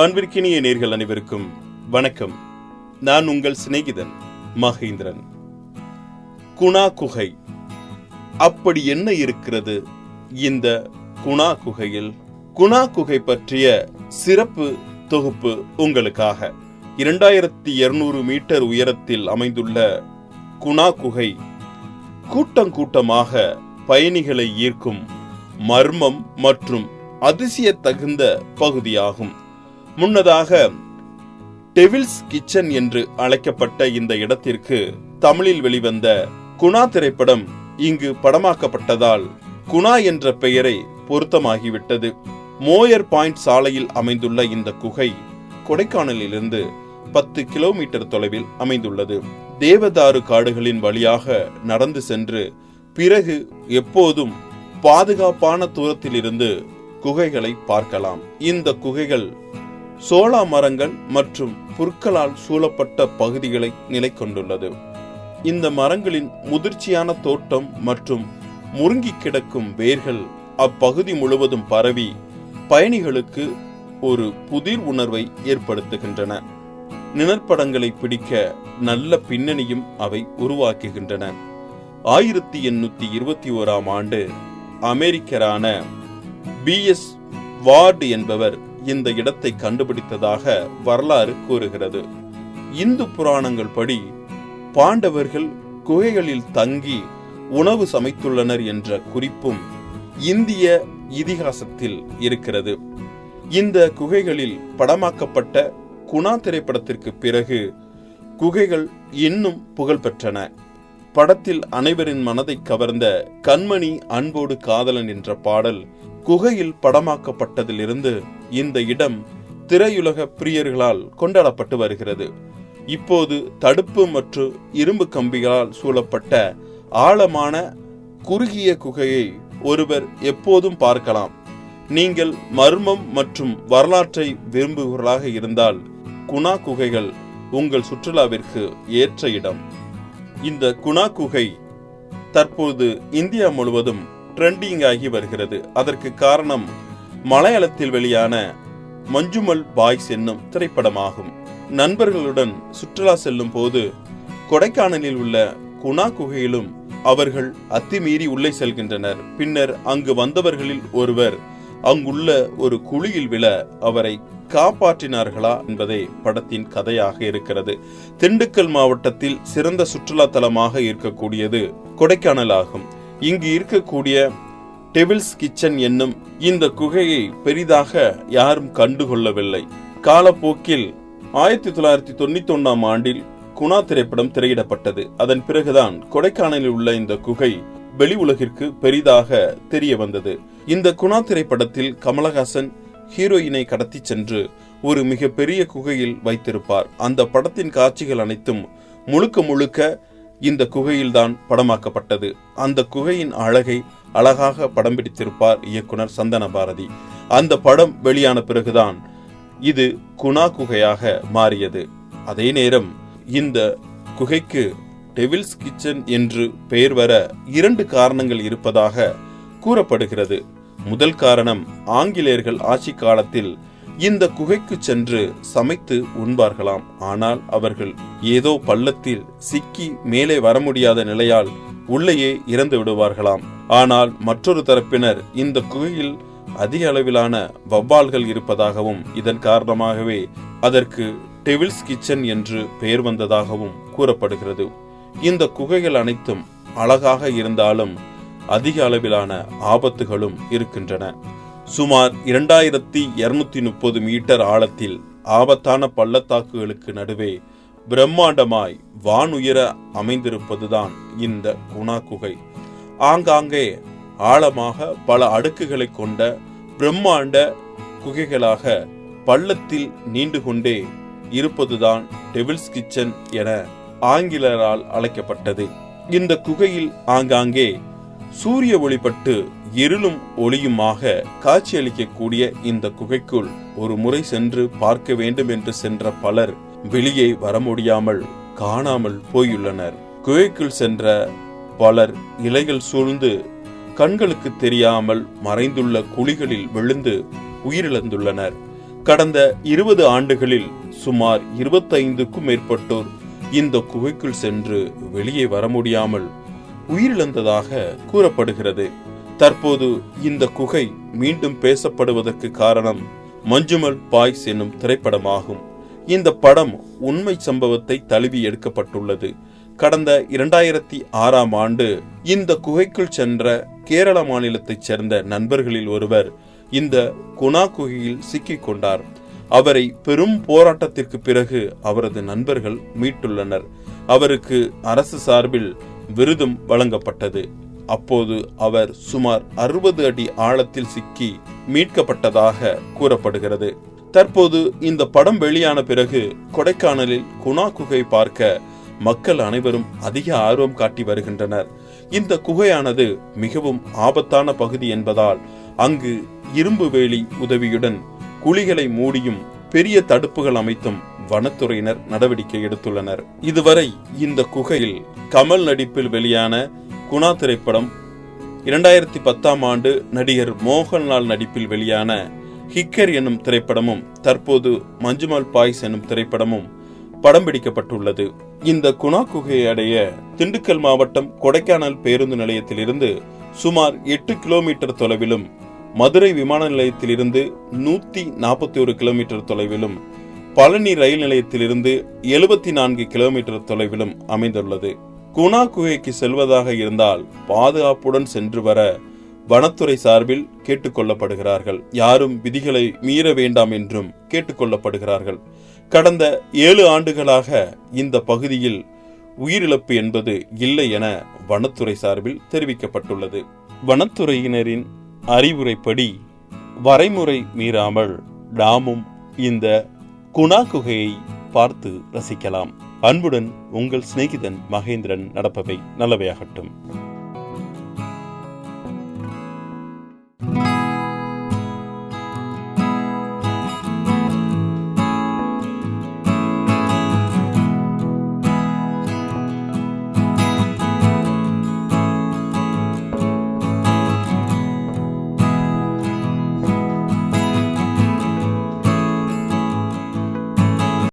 அன்பிற்கினிய நேர்கள் அனைவருக்கும் வணக்கம். நான் உங்கள் சிநேகிதன் மகேந்திரன். குணா குகை. அப்படி என்ன இருக்கிறது? இந்த குணா குகையில் குணா குகை பற்றிய சிறப்பு தொகுப்பு உங்களுக்காக. இரண்டாயிரத்தி இருநூறு மீட்டர் உயரத்தில் அமைந்துள்ள குணா குகை கூட்டம் கூட்டமாக பயணிகளை ஈர்க்கும் மர்மம் மற்றும் அதிசய தகுந்த பகுதியாகும். முன்னதாக டெவில்ஸ் கிச்சன் என்று அழைக்கப்பட்ட இந்த இடத்திற்கு தமிழில் வெளிவந்த குணா திரைப்படம் இங்கு படமாக்கப்பட்டதால் குணா என்ற பெயரை பொருத்தமாகிவிட்டது. மோயர் பாயிண்ட் சாலையில் அமைந்துள்ள இந்த குகை கொடைக்கானலிலிருந்து பத்து கிலோமீட்டர் தொலைவில் அமைந்துள்ளது. தேவதாறு காடுகளின் வழியாக நடந்து சென்று பிறகு எப்போதும் பாதுகாப்பான தூரத்திலிருந்து குகைகளை பார்க்கலாம். இந்த குகைகள் சோளா மரங்கள் மற்றும் புற்களால் சூழப்பட்ட பகுதிகளை நிலை கொண்டுள்ளது இந்த மரங்களின் முதிர்ச்சியான தோட்டம் மற்றும் முருங்கி கிடக்கும் வேர்கள் அப்பகுதி முழுவதும் பரவி பயணிகளுக்கு ஒரு புதிர் உணர்வை ஏற்படுத்துகின்றன. நிழற்படங்களை பிடிக்க நல்ல பின்னணியும் அவை உருவாக்குகின்றன. ஆயிரத்தி எண்ணூத்தி இருபத்தி ஓராம் ஆண்டு அமெரிக்கரான பி எஸ் வார்டு என்பவர் இந்த இடத்தை கண்டுபிடித்ததாக வரலாறு கூறுகிறது. இந்து புராணங்கள் படி பாண்டவர்கள் குகைகளில் தங்கி உணவு சமைத்துள்ளனர் என்ற குறிப்பும் இந்திய இதிகாசத்தில் இருக்கிறது. இந்த குகைகளில் படமாக்கப்பட்ட குணா திரைப்படத்திற்கு பிறகு குகைகள் இன்னும் புகழ் பெற்றன படத்தில் அனைவரின் மனதை கவர்ந்த கண்மணி அன்போடு காதலன் என்ற பாடல் குகையில் படமாக்கப்பட்டதிலிருந்து இந்த இடம் திரையுலக பிரியர்களால் கொண்டாடப்பட்டு வருகிறது. இப்போது தடுப்பு மற்றும் இரும்பு கம்பிகளால் சூழப்பட்ட ஆழமான குறுகிய குகையை ஒருவர் எப்போதும் பார்க்கலாம். நீங்கள் மர்மம் மற்றும் வரலாற்றை விரும்புகிறவர்களாக இருந்தால் குணா குகைகள் உங்கள் சுற்றுலாவிற்கு ஏற்ற இடம். இந்த குணா குகை தற்போது இந்தியா முழுவதும் ட்ரெண்டிங் ஆகி வருகிறது. அதற்கு காரணம் மலையாளத்தில் வெளியான மஞ்சுமல் பாய்ஸ் என்னும் திரைப்படமாகும். நண்பர்களுடன் சுற்றுலா செல்லும் போது கொடைக்கானலில் உள்ள குணா குகையிலும் அவர்கள் அத்துமீறி உள்ளே செல்கின்றனர். பின்னர் அங்கு வந்தவர்களில் ஒருவர் அங்குள்ள ஒரு குழியில் விழ அவரை காப்பாற்றினார்களா என்பதே படத்தின் கதையாக இருக்கிறது. திண்டுக்கல் மாவட்டத்தில் சிறந்த சுற்றுலா தலமாக இருக்கக்கூடியது கொடைக்கானல் ஆகும் இங்கு இருக்கக்கூடிய டெவில்ஸ் கிச்சன் என்னும் இந்த குகையை பெரிதாக யாரும் கண்டுகொள்ளவில்லை. காலப்போக்கில் ஆயிரத்தி தொள்ளாயிரத்தி தொண்ணூத்தி ஒன்னாம் ஆண்டில் குணா திரைப்படம் திரையிடப்பட்டது. அதன் பிறகுதான் கொடைக்கானலில் உள்ள இந்த குகை வெளி உலகிற்கு பெரிதாக தெரிய வந்தது. இந்த குணா திரைப்படத்தில் கமலஹாசன் ஹீரோயினை கடத்தி சென்று ஒரு மிக பெரிய குகையில் வைத்திருப்பார். அந்த படத்தின் காட்சிகள் அனைத்தும் முழுக்க முழுக்க இந்த குகையில்தான் படமாக்கப்பட்டது. அந்த குகையின் அழகை அழகாக படம் பிடித்திருப்பார் இயக்குனர் சந்தன பாரதி அந்த படம் வெளியான பிறகுதான் இது குணா குகையாக மாறியது. அதே நேரம் இந்த குகைக்கு டெவில்ஸ் கிச்சன் என்று பெயர் வர இரண்டு காரணங்கள் இருப்பதாக கூறப்படுகிறது. முதல் காரணம் ஆங்கிலேயர்கள் ஆட்சி காலத்தில் இந்த குகைக்கு சென்று சமைத்து உண்பார்களாம். ஆனால் அவர்கள் ஏதோ பள்ளத்தில் சிக்கி மேலே வர முடியாத நிலையால் உள்ளேயே இறந்து விடுவார்களாம். ஆனால் மற்றொரு தரப்பினர் இந்த குகையில் அதிக அளவிலான வவ்வால்கள் இருப்பதாகவும் இதன் காரணமாகவே அதற்கு டெவில்ஸ் கிச்சன் என்று பெயர் வந்ததாகவும் கூறப்படுகிறது. இந்த குகைகள் அனைத்தும் அழகாக இருந்தாலும் அதிக அளவிலான ஆபத்துகளும் இருக்கின்றன. சுமார் இரண்டாயிரத்தி இருநூத்தி முப்பது மீட்டர் ஆழத்தில் ஆபத்தான பள்ளத்தாக்குகளுக்கு நடுவே பிரம்மாண்டமாய் வானுயர அமைந்திருப்பதுதான் இந்த குணா குகை ஆங்காங்கே ஆழமாக பல அடுக்குகளை கொண்ட பிரம்மாண்ட குகைகளாக பள்ளத்தில் நீண்டு கொண்டே இருப்பதுதான் டெவில்ஸ் கிச்சன் என ஆங்கிலரால் அழைக்கப்பட்டது. இந்த குகையில் ஆங்காங்கே சூரிய ஒளிப்பட்டு இருளும் ஒளியுமாக காட்சியளிக்கக்கூடிய இந்த குகைக்குள் ஒரு முறை சென்று பார்க்க வேண்டும் என்று சென்ற பலர் வெளியே வர முடியாமல் காணாமல் போயுள்ளனர். குகைக்குள் சென்ற பலர் இலைகள் சூழ்ந்து கண்களுக்கு தெரியாமல் மறைந்துள்ள குழிகளில் விழுந்து உயிரிழந்துள்ளனர். கடந்த இருபது ஆண்டுகளில் சுமார் இருபத்தைந்துக்கும் மேற்பட்டோர் இந்த குகைக்குள் சென்று வெளியே வர முடியாமல் உயிரிழந்ததாக கூறப்படுகிறது. தற்போது இந்த குகை மீண்டும் பேசப்படுவதற்கு காரணம் மஞ்சுமல் பாய்ஸ் என்னும் திரைப்படமாகும். இந்த படம் உண்மை சம்பவத்தை தழுவி எடுக்கப்பட்டுள்ளது. கடந்த இரண்டாயிரத்தி ஆறாம் ஆண்டு இந்த குகைக்குள் சென்ற கேரள மாநிலத்தைச் சேர்ந்த நண்பர்களில் ஒருவர் இந்த குணா குகையில் சிக்கிக் கொண்டார். அவரை பெரும் போராட்டத்திற்கு பிறகு அவரது நண்பர்கள் மீட்டுள்ளனர். அவருக்கு அரசு சார்பில் விருதும் வழங்கப்பட்டது. அப்போது அவர் சுமார் அறுபது அடி ஆழத்தில் சிக்கி மீட்கப்பட்டதாக கூறப்படுகிறது. தற்போது இந்த படம் வெளியான பிறகு கொடைக்கானலில் குணா குகை பார்க்க மக்கள் அனைவரும் அதிக ஆர்வம் காட்டி வருகின்றனர். இந்த குகையானது மிகவும் ஆபத்தான பகுதி என்பதால் அங்கு இரும்பு வேலி உதவியுடன் குழிகளை மூடியும் பெரிய தடுப்புகள் அமைத்தும் வனத்துறையினர் நடவடிக்கை எடுத்துள்ளனர். இதுவரை இந்த குகையில் கமல் நடிப்பில் வெளியான குணா திரைப்படம் இரண்டாயிரத்தி பத்தாம் ஆண்டு நடிகர் மோகன்லால் நடிப்பில் வெளியான ஹிக்கர் என்னும் திரைப்படமும் தற்போது மஞ்சுமல் பாய்ஸ் என்னும் திரைப்படமும் படம் பிடிக்கப்பட்டுள்ளது. இந்த குணா குகையை அடைய திண்டுக்கல் மாவட்டம் கொடைக்கானல் பேருந்து நிலையத்திலிருந்து சுமார் எட்டு கிலோமீட்டர் தொலைவிலும் மதுரை விமான நிலையத்திலிருந்து நூத்தி நாற்பத்தி ஒரு கிலோமீட்டர் தொலைவிலும் பழனி ரயில் நிலையத்திலிருந்து எழுபத்தி நான்கு கிலோமீட்டர் தொலைவிலும் அமைந்துள்ளது. குணா குகைக்கு செல்வதாக இருந்தால் பாதுகாப்புடன் சென்று வர வனத்துறை சார்பில் கேட்டுக்கொள்ளப்படுகிறார்கள். யாரும் விதிகளை மீற வேண்டாம் என்றும் கேட்டுக்கொள்ளப்படுகிறார்கள். கடந்த ஏழு ஆண்டுகளாக இந்த பகுதியில் உயிரிழப்பு என்பது இல்லை என வனத்துறை சார்பில் தெரிவிக்கப்பட்டுள்ளது. வனத்துறையினரின் அறிவுரைப்படி வரைமுறை மீறாமல் நாமும் இந்த குணா குகையை பார்த்து ரசிக்கலாம். அன்புடன் உங்கள் சிநேகிதன் மகேந்திரன் நடப்பவை நல்லவையாகட்டும்.